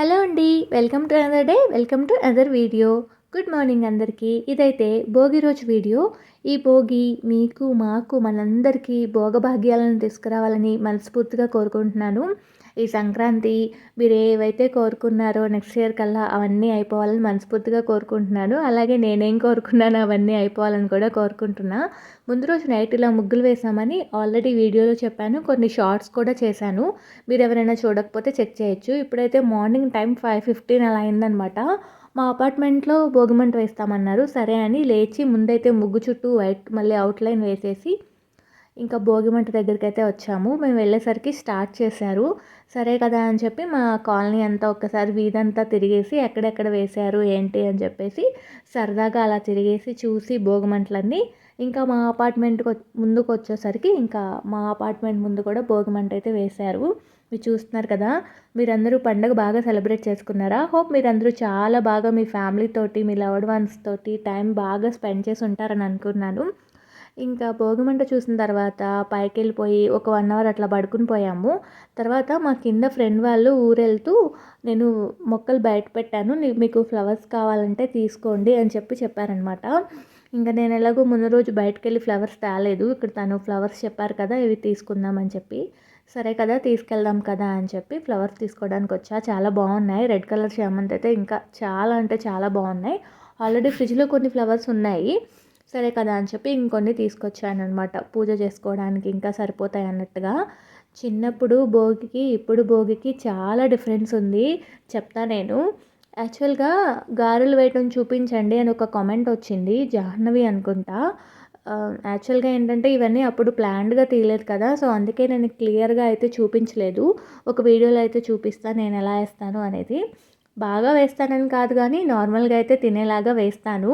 Hello అండి welcome to another day welcome to other video. Good morning అందరికీ. ఇదైతే భోగి రోజు వీడియో. ఈ భోగి మీకు మాకు మనందరికీ భోగభాగ్యాలను తీసుకురావాలని మనస్ఫూర్తిగా కోరుకుంటున్నాను. ఈ సంక్రాంతి మీరు ఏవైతే కోరుకున్నారో నెక్స్ట్ ఇయర్ కల్లా అవన్నీ అయిపోవాలని మనస్ఫూర్తిగా కోరుకుంటున్నాను. అలాగే నేనేం కోరుకున్నానో అవన్నీ అయిపోవాలని కూడా కోరుకుంటున్నా. ముందు రోజు నైట్ ఇలా ముగ్గులు వేసామని ఆల్రెడీ వీడియోలో చెప్పాను. కొన్ని షార్ట్స్ కూడా చేశాను. మీరు ఎవరైనా చూడకపోతే చెక్ చేయొచ్చు. ఇప్పుడైతే మార్నింగ్ టైం ఫైవ్ ఫిఫ్టీన్ అలా అయిందనమాట. మా అపార్ట్మెంట్లో భోగిమంట వేస్తామన్నారు. సరే అని లేచి ముందైతే ముగ్గు చుట్టూ వైట్ మళ్ళీ అవుట్లైన్ వేసేసి ఇంకా భోగిమంట దగ్గరికి అయితే వచ్చాము. మేము వెళ్ళేసరికి స్టార్ట్ చేశారు. సరే కదా అని చెప్పి మా కాలనీ అంతా ఒక్కసారి వీధంతా తిరిగేసి ఎక్కడెక్కడ వేశారు ఏంటి అని చెప్పేసి సరదాగా అలా తిరిగేసి చూసి భోగిమంటలన్నీ ఇంకా మా అపార్ట్మెంట్కి ముందుకు వచ్చేసరికి ఇంకా మా అపార్ట్మెంట్ ముందు కూడా భోగిమంట అయితే వేశారు. మీరు చూస్తున్నారు కదా మీరందరూ పండుగ బాగా సెలబ్రేట్ చేసుకున్నారా? హోప్ మీరందరూ చాలా బాగా మీ ఫ్యామిలీ తోటి మీ లవ్డ్ వన్స్ తోటి టైం బాగా స్పెండ్ చేసి ఉంటారని అనుకున్నాను. ఇంకా భోగిమంట చూసిన తర్వాత పైకి వెళ్ళిపోయి ఒక వన్ అవర్ అట్లా పడుకుని పోయాము. తర్వాత మా కింద ఫ్రెండ్ వాళ్ళు ఊరెళ్తూ నేను మొక్కలు బయట పెట్టాను మీకు ఫ్లవర్స్ కావాలంటే తీసుకోండి అని చెప్పి చెప్పారనమాట. ఇంకా నేను ఎలాగో ముందు రోజు బయటకు వెళ్ళి ఫ్లవర్స్ తేలేదు. ఇక్కడ తను ఫ్లవర్స్ చెప్పారు కదా ఇవి తీసుకుందామని చెప్పి. సరే కదా తీసుకెళ్దాం కదా అని చెప్పి ఫ్లవర్స్ తీసుకోవడానికి వచ్చా. చాలా బాగున్నాయి. రెడ్ కలర్ చామంతి అయితే ఇంకా చాలా అంటే చాలా బాగున్నాయి. ఆల్రెడీ ఫ్రిడ్జ్లో కొన్ని ఫ్లవర్స్ ఉన్నాయి. సరే కదా అని చెప్పి ఇంకొన్ని తీసుకొచ్చాను అనమాట పూజ చేసుకోవడానికి ఇంకా సరిపోతాయి అన్నట్టుగా. చిన్నప్పుడు భోగికి ఇప్పుడు భోగికి చాలా డిఫరెన్స్ ఉంది. చెప్తా నేను. యాక్చువల్గా గారెలు వేయటం చూపించండి అని ఒక కామెంట్ వచ్చింది. జాహ్నవి అనుకుంటా. యాక్చువల్గా ఏంటంటే ఇవన్నీ అప్పుడు ప్లాన్డ్గా తీయలేదు కదా. సో అందుకే నేను క్లియర్గా అయితే చూపించలేదు. ఒక వీడియోలో అయితే చూపిస్తాను నేను ఎలా వేస్తాను అనేది. బాగా వేస్తానని కాదు కానీ నార్మల్గా అయితే తినేలాగా వేస్తాను.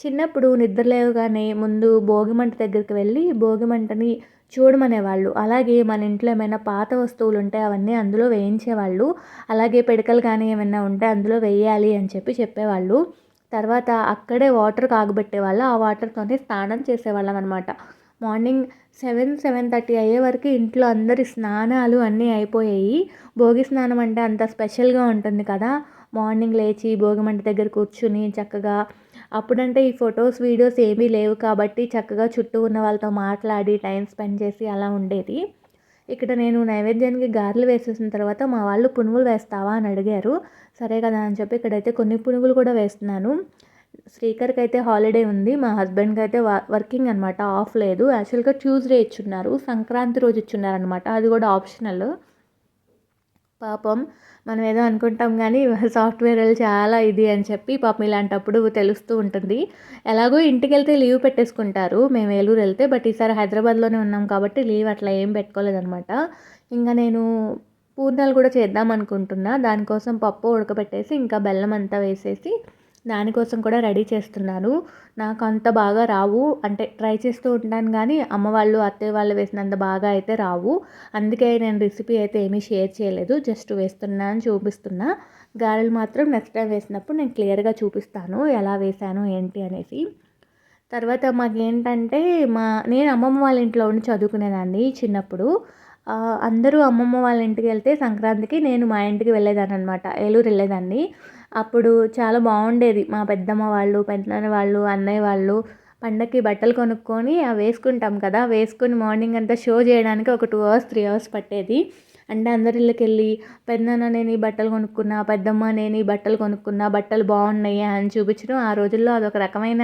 చిన్నప్పుడు నిద్రలేవగానే ముందు భోగిమంట దగ్గరికి వెళ్ళి భోగిమంటని చూడమనేవాళ్ళు. అలాగే మన ఇంట్లో ఏమైనా పాత వస్తువులు ఉంటే అవన్నీ అందులో వేయించేవాళ్ళు. అలాగే పిడకలు కానీ ఏమైనా ఉంటే అందులో వేయాలి అని చెప్పి చెప్పేవాళ్ళు. తర్వాత అక్కడే వాటర్ కాగబెట్టేవాళ్ళు. ఆ వాటర్తోనే స్నానం చేసేవాళ్ళం అనమాట మార్నింగ్ సెవెన్ సెవెన్ థర్టీ అయ్యే వరకు ఇంట్లో అందరి స్నానాలు అన్నీ అయిపోయాయి. భోగి స్నానం అంటే అంత స్పెషల్గా ఉంటుంది కదా. మార్నింగ్ లేచి భోగిమంట దగ్గర కూర్చుని చక్కగా అప్పుడంటే ఈ ఫొటోస్ వీడియోస్ ఏమీ లేవు కాబట్టి చక్కగా చుట్టూ ఉన్న వాళ్ళతో మాట్లాడి టైం స్పెండ్ చేసి అలా ఉండేది. ఇక్కడ నేను నైవేద్యానికి గారెలు వేసేసిన తర్వాత మా వాళ్ళు పునుగులు వేస్తావా అని అడిగారు. సరే కదా అని చెప్పి ఇక్కడైతే కొన్ని పునుగులు కూడా వేస్తున్నాను. శ్రీకర్కి అయితే హాలిడే ఉంది. మా హస్బెండ్కి అయితే వర్కింగ్ అనమాట ఆఫ్ లేదు. యాక్చువల్గా ట్యూస్డే ఇచ్చున్నారు. సంక్రాంతి రోజు ఇచ్చున్నారనమాట అది కూడా ఆప్షనల్. పాపం మనం ఏదో అనుకుంటాం కానీ సాఫ్ట్వేర్ చాలా ఇది అని చెప్పి పాపం ఇలాంటప్పుడు తెలుస్తూ ఉంటుంది. ఎలాగో ఇంటికి వెళ్తే లీవ్ పెట్టేసుకుంటారు. మేము ఏలూరు వెళ్తే బట్ ఈసారి హైదరాబాద్లోనే ఉన్నాం కాబట్టి లీవ్ అట్లా ఏం పెట్టుకోలేదనమాట. ఇంకా నేను పూర్ణాలు కూడా చేద్దాం అనుకుంటున్నా. దానికోసం పప్పు ఉడకబెట్టేసి ఇంకా బెల్లం అంతా వేసేసి దానికోసం కూడా రెడీ చేస్తున్నాను. నాకు అంత బాగా రావు. అంటే ట్రై చేస్తూ ఉంటాను కానీ అమ్మ వాళ్ళు అత్తయ్య వాళ్ళు వేసినంత బాగా అయితే రావు. అందుకే నేను రెసిపీ అయితే ఏమీ షేర్ చేయలేదు. జస్ట్ వేస్తున్నాను చూపిస్తున్నా. గారెలు మాత్రం నెక్స్ట్ టైం వేసినప్పుడు నేను క్లియర్గా చూపిస్తాను. ఎలా వేసాను ఏంటి అనేసి. తర్వాత మాకేంటంటే మా నేను అమ్మమ్మ వాళ్ళ ఇంట్లో ఉండి చదువుకునేదాన్ని చిన్నప్పుడు. అందరూ అమ్మమ్మ వాళ్ళ ఇంటికి వెళ్తే సంక్రాంతికి నేను మా ఇంటికి వెళ్ళేదాన్ని అనమాట ఏలూరు వెళ్ళేదాన్ని. అప్పుడు చాలా బాగుండేది. మా పెద్దమ్మ వాళ్ళు పెద్దనాన్న వాళ్ళు అన్నయ్య వాళ్ళు పండక్కి బట్టలు కొనుక్కొని అవి వేసుకుంటాం కదా వేసుకొని మార్నింగ్ అంతా షో చేయడానికి ఒక టూ అవర్స్ త్రీ అవర్స్ పట్టేది. అంటే అందరి ఇళ్ళకి వెళ్ళి పెద్దనాన్న నేను ఈ బట్టలు కొనుక్కున్నా పెద్దమ్మ నేను ఈ బట్టలు కొనుక్కున్నా బట్టలు బాగున్నాయి అని చూపించడం ఆ రోజుల్లో అదొక రకమైన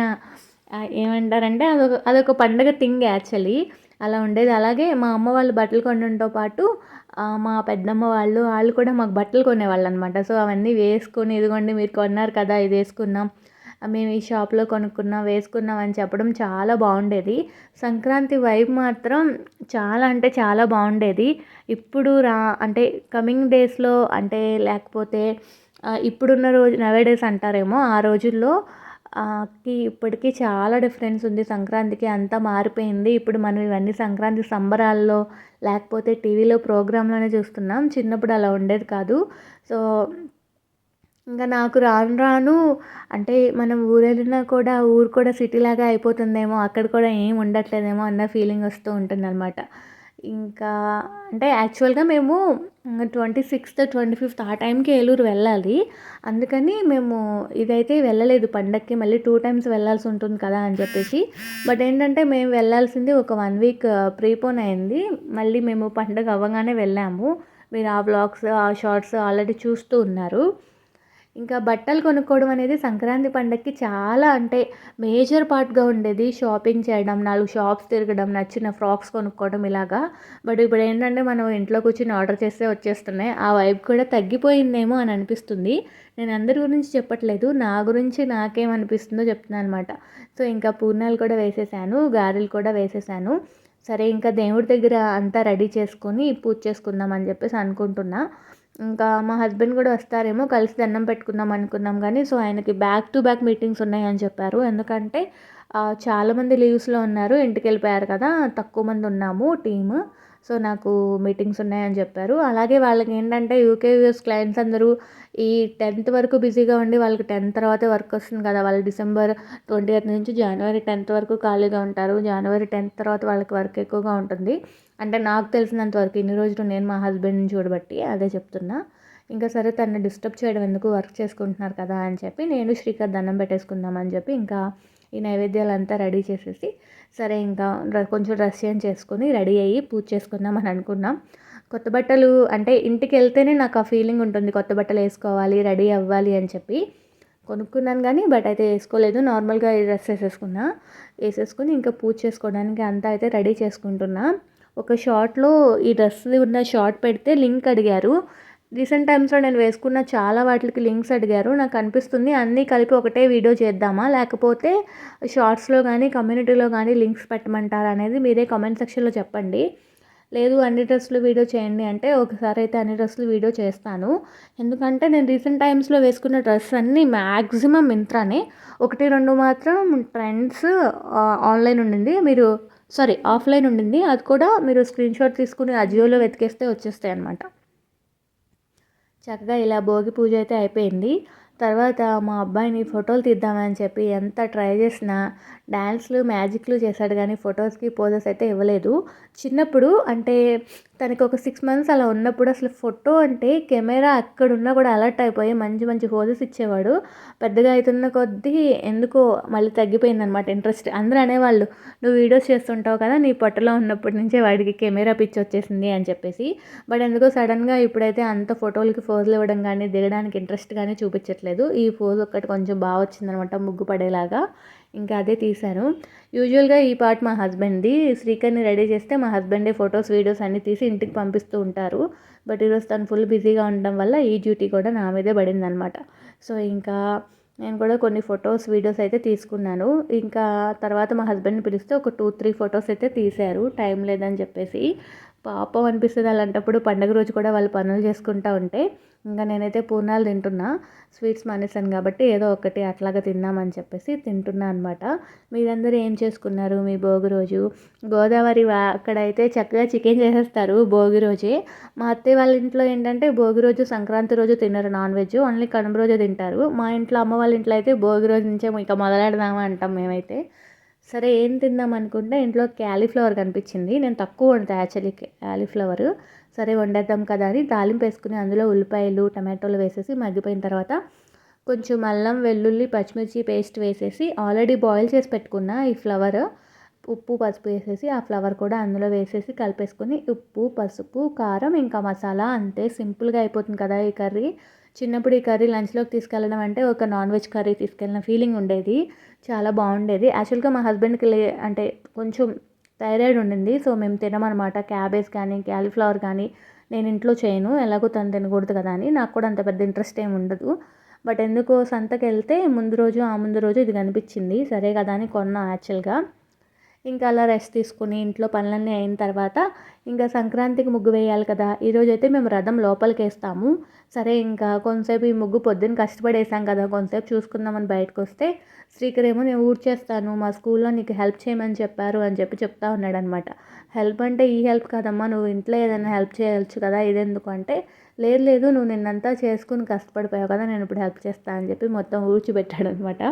ఏమంటారంటే అదొక అదొక పండగ థింగ్ యాక్చువల్లీ. అలా ఉండేది. అలాగే మా అమ్మ వాళ్ళు బట్టలు కొనడంతో పాటు మా పెద్దమ్మ వాళ్ళు వాళ్ళు కూడా మాకు బట్టలు కొనేవాళ్ళు అనమాట సో అవన్నీ వేసుకొని ఇదిగోండి మీరు కొన్నారు కదా ఇది వేసుకున్నాం మేము ఈ షాప్లో కొనుక్కున్నాం వేసుకున్నాం అని చెప్పడం చాలా బాగుండేది. సంక్రాంతి వైబ్ మాత్రం చాలా అంటే చాలా బాగుండేది. ఇప్పుడు రా అంటే కమింగ్ డేస్లో అంటే లేకపోతే ఇప్పుడున్న రోజు నవే డేస్ అంటారేమో ఆ రోజుల్లో కి ఇప్పటికీ చాలా డిఫరెన్స్ ఉంది. సంక్రాంతికి అంతా మారిపోయింది. ఇప్పుడు మనం ఇవన్నీ సంక్రాంతి సంబరాల్లో లేకపోతే టీవీలో ప్రోగ్రాంలోనే చూస్తున్నాం. చిన్నప్పుడు అలా ఉండేది కాదు. సో ఇంకా నాకు రాను రాను అంటే మనం ఊరెళ్ళినా కూడా ఊరు కూడా సిటీలాగా అయిపోతుందేమో అక్కడ కూడా ఏం ఉండట్లేదేమో అన్న ఫీలింగ్ వస్తూ ఉంటుంది అనమాట ఇంకా అంటే యాక్చువల్గా మేము ట్వంటీ సిక్స్త్ ట్వంటీ ఫిఫ్త్ ఆ టైంకి ఏలూరు వెళ్ళాలి. అందుకని మేము ఇదైతే వెళ్ళలేదు పండక్కి మళ్ళీ టూ టైమ్స్ వెళ్ళాల్సి ఉంటుంది కదా అని చెప్పేసి. బట్ ఏంటంటే మేము వెళ్ళాల్సింది ఒక వన్ వీక్ ప్రీపోన్ అయింది. మళ్ళీ మేము పండగ అవ్వగానే వెళ్ళాము. మీరు ఆ బ్లాగ్స్ ఆ షార్ట్స్ ఆల్రెడీ చూస్తూ ఉన్నారు. ఇంకా బట్టలు కొనుక్కోవడం అనేది సంక్రాంతి పండగకి చాలా అంటే మేజర్ పార్ట్గా ఉండేది షాపింగ్ చేయడం నాలుగు షాప్స్ తిరగడం నచ్చిన ఫ్రాక్స్ కొనుక్కోవడం ఇలాగా. బట్ ఇప్పుడు ఏంటంటే మనం ఇంట్లో కూర్చొని ఆర్డర్ చేస్తే వచ్చేస్తున్నాయి. ఆ వైబ్ కూడా తగ్గిపోయిందేమో అని అనిపిస్తుంది. నేను అందరి గురించి చెప్పట్లేదు. నా గురించి నాకేమనిపిస్తుందో చెప్తున్నాను అనమాట. సో ఇంకా పూర్ణాలు కూడా వేసేసాను గారెలు కూడా వేసేసాను. సరే ఇంకా దేవుడి దగ్గర అంతా రెడీ చేసుకొని పూజ చేసుకుందాం అని చెప్పేసి అనుకుంటున్నా. ఇంకా మా హస్బెండ్ కూడా వస్తారేమో కలిసి దండం పెట్టుకుందాం అనుకున్నాం కానీ సో ఆయనకి బ్యాక్ టు బ్యాక్ మీటింగ్స్ ఉన్నాయని చెప్పారు. ఎందుకంటే చాలామంది లీవ్స్లో ఉన్నారు ఇంటికి వెళ్ళిపోయారు కదా తక్కువ మంది ఉన్నాము టీమ్ సో నాకు మీటింగ్స్ ఉన్నాయని చెప్పారు. అలాగే వాళ్ళకి ఏంటంటే యూకే యూఎస్ క్లయింట్స్ అందరూ ఈ టెన్త్ వరకు బిజీగా ఉండి వాళ్ళకి టెన్త్ తర్వాత వర్క్ వస్తుంది కదా. వాళ్ళు డిసెంబర్ ట్వంటీ ఎయిత్ నుంచి జనవరి టెన్త్ వరకు ఖాళీగా ఉంటారు. జనవరి టెన్త్ తర్వాత వాళ్ళకి వర్క్ ఎక్కువగా ఉంటుంది. అంటే నాకు తెలిసినంత వరకు ఇన్ని రోజులు నేను మా హస్బెండ్ని చూడబట్టి అదే చెప్తున్నా. ఇంకా సరే తనని డిస్టర్బ్ చేయడం ఎందుకు? వర్క్ చేసుకుంటున్నారు కదా అని చెప్పి నేను శ్రీకర్ దండం పెట్టేసుకుందాం అని చెప్పి ఇంకా ఈ నైవేద్యాలంతా రెడీ చేసేసి సరే ఇంకా కొంచెం డ్రెస్ చేంజ్ చేసుకొని రెడీ అయ్యి పూజ చేసుకుందాం అని అనుకున్నాం. కొత్త బట్టలు అంటే ఇంటికి వెళ్తేనే నాకు ఆ ఫీలింగ్ ఉంటుంది. కొత్త బట్టలు వేసుకోవాలి రెడీ అవ్వాలి అని చెప్పి కొనుక్కున్నాను కానీ బట్ అయితే వేసుకోలేదు. నార్మల్గా ఈ డ్రెస్ వేసేసుకున్నా. వేసేసుకుని ఇంకా పూజ చేసుకోవడానికి అంతా అయితే రెడీ చేసుకుంటున్నా. ఒక షార్ట్లో ఈ డ్రెస్ ఉన్న షార్ట్ పెడితే లింక్ అడిగారు. రీసెంట్ టైమ్స్లో నేను వేసుకున్న చాలా వాటికి లింక్స్ అడిగారు. నాకు అనిపిస్తుంది అన్నీ కలిపి ఒకటే వీడియో చేద్దామా? లేకపోతే షార్ట్స్లో కానీ కమ్యూనిటీలో కానీ లింక్స్ పెట్టమంటారా అనేది మీరే కామెంట్ సెక్షన్లో చెప్పండి. లేదు అన్ని డ్రెస్సులు వీడియో చేయండి అంటే ఒకసారి అయితే అన్ని డ్రెస్సులు వీడియో చేస్తాను. ఎందుకంటే నేను రీసెంట్ టైమ్స్లో వేసుకున్న డ్రెస్ అన్నీ మ్యాక్సిమం మింత్రానే. ఒకటి రెండు మాత్రం ట్రెండ్స్ ఆన్లైన్ ఉండింది. మీరు సారీ ఆఫ్లైన్ ఉండింది. అది కూడా మీరు స్క్రీన్షాట్ తీసుకుని అజియోలో వెతికేస్తే వచ్చేస్తాయి అనమాట చక్కగా ఇలా భోగి పూజ అయితే అయిపోయింది. తర్వాత మా అబ్బాయిని ఫోటోలు తీద్దామని చెప్పి ఎంత ట్రై చేసినా డ్యాన్స్లు మ్యాజిక్లు చేశాడు కానీ ఫొటోస్కి పోజెస్ అయితే ఇవ్వలేదు. చిన్నప్పుడు అంటే తనకు ఒక సిక్స్ మంత్స్ అలా ఉన్నప్పుడు అసలు ఫోటో అంటే కెమెరా అక్కడున్నా కూడా అలర్ట్ అయిపోయి మంచి మంచి పోజెస్ ఇచ్చేవాడు. పెద్దగా అవుతున్న కొద్దీ ఎందుకో మళ్ళీ తగ్గిపోయిందనమాట ఇంట్రెస్ట్. అందరూ అనేవాళ్ళు నువ్వు వీడియోస్ చేస్తుంటావు కదా నీ పొట్టలో ఉన్నప్పటి నుంచే వాడికి కెమెరా పిచ్చి వచ్చేసింది అని చెప్పేసి. బట్ ఎందుకో సడన్గా ఇప్పుడైతే అంత ఫోటోలకి ఫోజులు ఇవ్వడం కానీ దిగడానికి ఇంట్రెస్ట్ కానీ చూపించట్లేదు. ఈ పోజ్ ఒక్కటి కొంచెం బాగా వచ్చిందనమాట ముగ్గు పడేలాగా. ఇంకా అదే తీశాను. యూజువల్గా ఈ పార్ట్ మా హస్బెండ్ది. శ్రీకర్ని రెడీ చేస్తే మా హస్బెండే ఫొటోస్ వీడియోస్ అన్నీ తీసి ఇంటికి పంపిస్తూ ఉంటారు. బట్ ఈరోజు తను ఫుల్ బిజీగా ఉండడం వల్ల ఈ డ్యూటీ కూడా నా మీదే పడిందనమాట. సో ఇంకా నేను కూడా కొన్ని ఫొటోస్ వీడియోస్ అయితే తీసుకున్నాను. ఇంకా తర్వాత మా హస్బెండ్ని పిలిస్తే ఒక టూ త్రీ ఫొటోస్ అయితే తీశారు. టైం లేదని చెప్పేసి. పాపం అనిపిస్తుంది అలాంటప్పుడు పండగ రోజు కూడా వాళ్ళు పనులు చేసుకుంటూ ఉంటే ఇంకా నేనైతే పూర్ణాలు తింటున్నా స్వీట్స్ మానేసాను కాబట్టి ఏదో ఒకటి అట్లాగా తిన్నామని చెప్పేసి తింటున్నా అనమాట మీరందరూ ఏం చేసుకున్నారు మీ భోగి రోజు? గోదావరి అక్కడైతే చక్కగా చికెన్ చేసేస్తారు భోగి రోజే. మా అత్తయ్య వాళ్ళ ఇంట్లో ఏంటంటే భోగి రోజు సంక్రాంతి రోజు తినరు నాన్ వెజ్ ఓన్లీ కనుమ రోజు తింటారు. మా ఇంట్లో అమ్మ వాళ్ళ ఇంట్లో అయితే భోగి రోజు నుంచే ఇక మొదలెడదామా అంటాం మేమైతే. సరే ఏం తిందాం అనుకుంటే ఇంట్లో క్యాలీఫ్లవర్ కనిపించింది. నేను తక్కువ వండుతా యాక్చువల్లీ క్యాలీఫ్లవర్. సరే వండేద్దాం కదా అని తాలింపు వేసుకుని అందులో ఉల్లిపాయలు టమాటోలు వేసేసి మగ్గిపోయిన తర్వాత కొంచెం అల్లం వెల్లుల్లి పచ్చిమిర్చి పేస్ట్ వేసేసి ఆల్రెడీ బాయిల్ చేసి పెట్టుకున్న ఈ ఫ్లవర్ ఉప్పు పసుపు వేసేసి ఆ ఫ్లవర్ కూడా అందులో వేసేసి కలిపేసుకొని ఉప్పు పసుపు కారం ఇంకా మసాలా అంతే. సింపుల్గా అయిపోతుంది కదా ఈ కర్రీ. చిన్నప్పుడు ఈ కర్రీ లంచ్లోకి తీసుకెళ్ళడం అంటే ఒక నాన్ వెజ్ కర్రీ తీసుకెళ్ళిన ఫీలింగ్ ఉండేది. చాలా బాగుండేది. యాక్చువల్గా మా హస్బెండ్కి లే అంటే కొంచెం థైరాయిడ్ ఉండింది. సో మేము తినమనమాట. క్యాబేజ్ కానీ క్యాలీఫ్లవర్ కానీ నేను ఇంట్లో చేయను. ఎలాగో తను తినకూడదు కదా అని. నాకు కూడా అంత పెద్ద ఇంట్రెస్ట్ ఏమి ఉండదు. బట్ ఎందుకో సంతకి వెళ్తే ముందు రోజు ఆ ముందు రోజు ఇది కనిపించింది. సరే కదా అని కొన్నా యాక్చువల్గా. ఇంకా అలా రెస్ట్ తీసుకుని ఇంట్లో పనులన్నీ అయిన తర్వాత ఇంకా సంక్రాంతికి ముగ్గు వేయాలి కదా. ఈరోజు అయితే మేము రథం లోపలికి వేస్తాము సరే ఇంకా కొంతసేపు ఈ ముగ్గు పొద్దున్న కష్టపడి వేసాం కదా. కొంతసేపు చూసుకుందామని బయటకు వస్తే శ్రీకర్ ఏమో నేను ఊడ్చేస్తాను. మా స్కూల్లో నీకు హెల్ప్ చేయమని చెప్పారు అని చెప్పి చెప్తా ఉన్నాడు అనమాట హెల్ప్ అంటే ఈ హెల్ప్ కాదమ్మా. నువ్వు ఇంట్లో ఏదైనా హెల్ప్ చేయవచ్చు కదా. ఇదెందుకు అంటే లేదు లేదు. నువ్వు నిన్నంతా చేసుకుని కష్టపడిపోయావు కదా. నేను ఇప్పుడు హెల్ప్ చేస్తాను అని చెప్పి మొత్తం ఊడ్చిపెట్టాడు అనమాట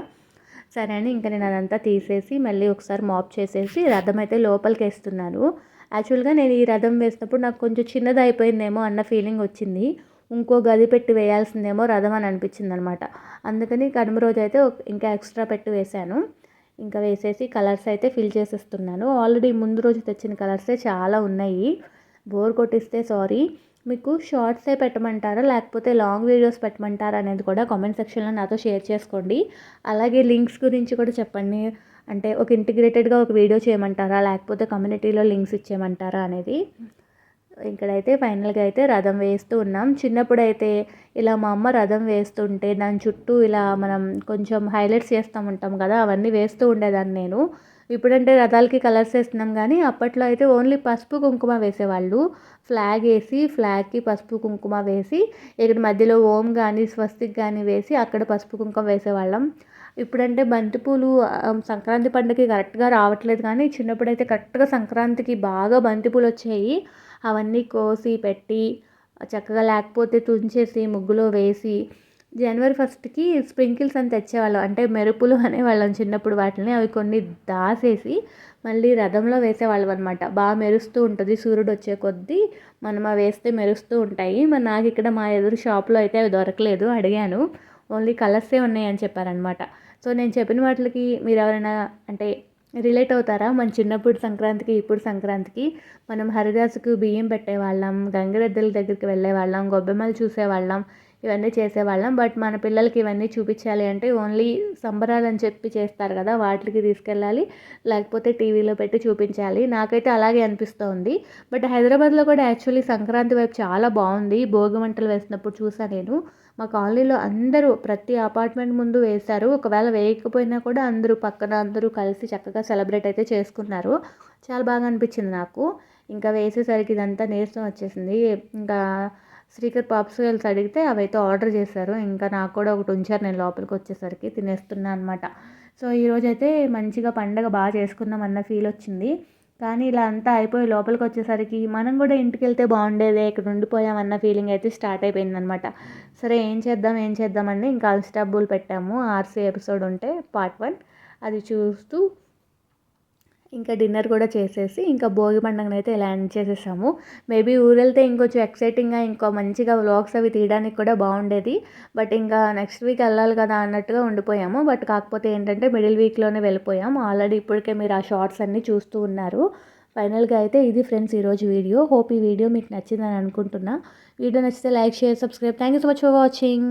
సరే అని ఇంకా నేను అదంతా తీసేసి మళ్ళీ ఒకసారి మాప్ చేసేసి రథం అయితే లోపలికి వేస్తున్నాను యాక్చువల్గా నేను ఈ రథం వేసినప్పుడు నాకు కొంచెం చిన్నది అయిపోయిందేమో అన్న ఫీలింగ్ వచ్చింది. ఇంకో గది పెట్టి వేయాల్సిందేమో రథం అని అనిపించింది అనమాట అందుకని కనుమ రోజు అయితే ఇంకా ఎక్స్ట్రా పెట్టి వేశాను. ఇంకా వేసేసి కలర్స్ అయితే ఫిల్ చేసేస్తున్నాను. ఆల్రెడీ ముందు రోజు తెచ్చిన కలర్సే చాలా ఉన్నాయి. బోర్ కొట్టిస్తే సారీ. మీకు షార్ట్సే పెట్టమంటారా లేకపోతే లాంగ్ వీడియోస్ పెట్టమంటారా అనేది కూడా కామెంట్ సెక్షన్లో నాతో షేర్ చేసుకోండి. అలాగే లింక్స్ గురించి కూడా చెప్పండి. అంటే ఒక ఇంటిగ్రేటెడ్గా ఒక వీడియో చేయమంటారా లేకపోతే కమ్యూనిటీలో లింక్స్ ఇచ్చేయమంటారా అనేది. ఇక్కడైతే ఫైనల్గా అయితే రథం వేస్తూ ఉన్నాం. చిన్నప్పుడు అయితే ఇలా మా అమ్మ రథం వేస్తుంటే దాని చుట్టూ ఇలా మనం కొంచెం హైలైట్స్ చేస్తూ ఉంటాం కదా అవన్నీ వేస్తూ ఉండేదాన్ని నేను. ఇప్పుడంటే రథాలకి కలర్స్ వేస్తున్నాం కానీ అప్పట్లో అయితే ఓన్లీ పసుపు కుంకుమ వేసేవాళ్ళు. ఫ్లాగ్ వేసి ఫ్లాగ్కి పసుపు కుంకుమ వేసి ఇక్కడ మధ్యలో ఓం కానీ స్వస్తిక్ కానీ వేసి అక్కడ పసుపు కుంకుమ వేసేవాళ్ళం. ఇప్పుడంటే బంతిపూలు సంక్రాంతి పండుగకి కరెక్ట్గా రావట్లేదు కానీ చిన్నప్పుడైతే కరెక్ట్గా సంక్రాంతికి బాగా బంతిపూలు వచ్చాయి. అవన్నీ కోసి పెట్టి చక్కగా లేకపోతే తుంచేసి ముగ్గులో వేసి జనవరి ఫస్ట్కి స్ప్రింకిల్స్ అని తెచ్చేవాళ్ళం. అంటే మెరుపులు అనేవాళ్ళం చిన్నప్పుడు వాటిని. అవి కొన్ని దాసేసి మళ్ళీ రథంలో వేసేవాళ్ళం అనమాట బాగా మెరుస్తూ ఉంటుంది. సూర్యుడు వచ్చే కొద్దీ మనం అవి వేస్తే మెరుస్తూ ఉంటాయి. మరి నాకు ఇక్కడ మా ఎదురు షాప్లో అయితే అవి దొరకలేదు. అడిగాను. ఓన్లీ కలర్సే ఉన్నాయని చెప్పారనమాట సో నేను చెప్పిన వాటికి మీరు ఎవరైనా అంటే రిలేట్ అవుతారా? మన చిన్నప్పుడు సంక్రాంతికి ఇప్పుడు సంక్రాంతికి మనం హరిదాసుకు బియ్యం పెట్టేవాళ్ళం. గంగిరెద్దుల దగ్గరికి వెళ్ళేవాళ్ళం. గొబ్బెమ్మలు చూసేవాళ్ళం. ఇవన్నీ చేసేవాళ్ళం. బట్ మన పిల్లలకి ఇవన్నీ చూపించాలి అంటే ఓన్లీ సంబరాలు అని చెప్పి చేస్తారు కదా వాటికి తీసుకెళ్ళాలి. లేకపోతే టీవీలో పెట్టి చూపించాలి. నాకైతే అలాగే అనిపిస్తుంది. బట్ హైదరాబాద్లో కూడా యాక్చువల్లీ సంక్రాంతి వైపు చాలా బాగుంది. భోగి మంటలు వేసినప్పుడు చూసాను నేను. మా కాలనీలో అందరూ ప్రతి అపార్ట్మెంట్ ముందు వేశారు. ఒకవేళ వేయకపోయినా కూడా అందరూ పక్కన అందరూ కలిసి చక్కగా సెలబ్రేట్ అయితే చేసుకున్నారు. చాలా బాగా అనిపించింది నాకు. ఇంకా వేసేసరికి ఇదంతా నీరసం వచ్చేసింది. ఇంకా శ్రీకర్ పాప్స్కల్స్ అడిగితే అవైతే ఆర్డర్ చేశారు. ఇంకా నాకు కూడా ఒకటి ఉంచారు. నేను లోపలికి వచ్చేసరికి తినేస్తున్నా అనమాట సో ఈరోజు అయితే మంచిగా పండగ బాగా చేసుకున్నాం అన్న ఫీల్ వచ్చింది. కానీ ఇలా అంతా అయిపోయి లోపలికి వచ్చేసరికి మనం కూడా ఇంటికి వెళ్తే బాగుండేదే ఇక్కడ ఉండిపోయామన్న ఫీలింగ్ అయితే స్టార్ట్ అయిపోయిందనమాట సరే ఏం చేద్దాం ఏం చేద్దామని ఇంకా అన్స్టాబుల్ పెట్టాము. ఆర్సీ ఎపిసోడ్ ఉంటే పార్ట్ వన్. అది చూస్తూ ఇంకా డిన్నర్ కూడా చేసేసి ఇంకా భోగి పండుగను అయితే ఇలా ఎండ్ చేసేసాము. మేబీ ఊరెళ్తే ఇంకొంచెం ఎక్సైటింగ్గా ఇంకో మంచిగా వ్లాగ్స్ అవి తీయడానికి కూడా బాగుండేది. బట్ ఇంకా నెక్స్ట్ వీక్ వెళ్ళాలి కదా అన్నట్టుగా ఉండిపోయాము. బట్ కాకపోతే ఏంటంటే మిడిల్ వీక్లోనే వెళ్ళిపోయాము. ఆల్రెడీ ఇప్పటికే మీరు ఆ షార్ట్స్ అన్నీ చూస్తూ ఉన్నారు. ఫైనల్గా అయితే ఇది ఫ్రెండ్స్ ఈరోజు వీడియో. హోప్ ఈ వీడియో మీకు నచ్చిందని అనుకుంటున్నా. వీడియో నచ్చితే like share subscribe thank you so much for watching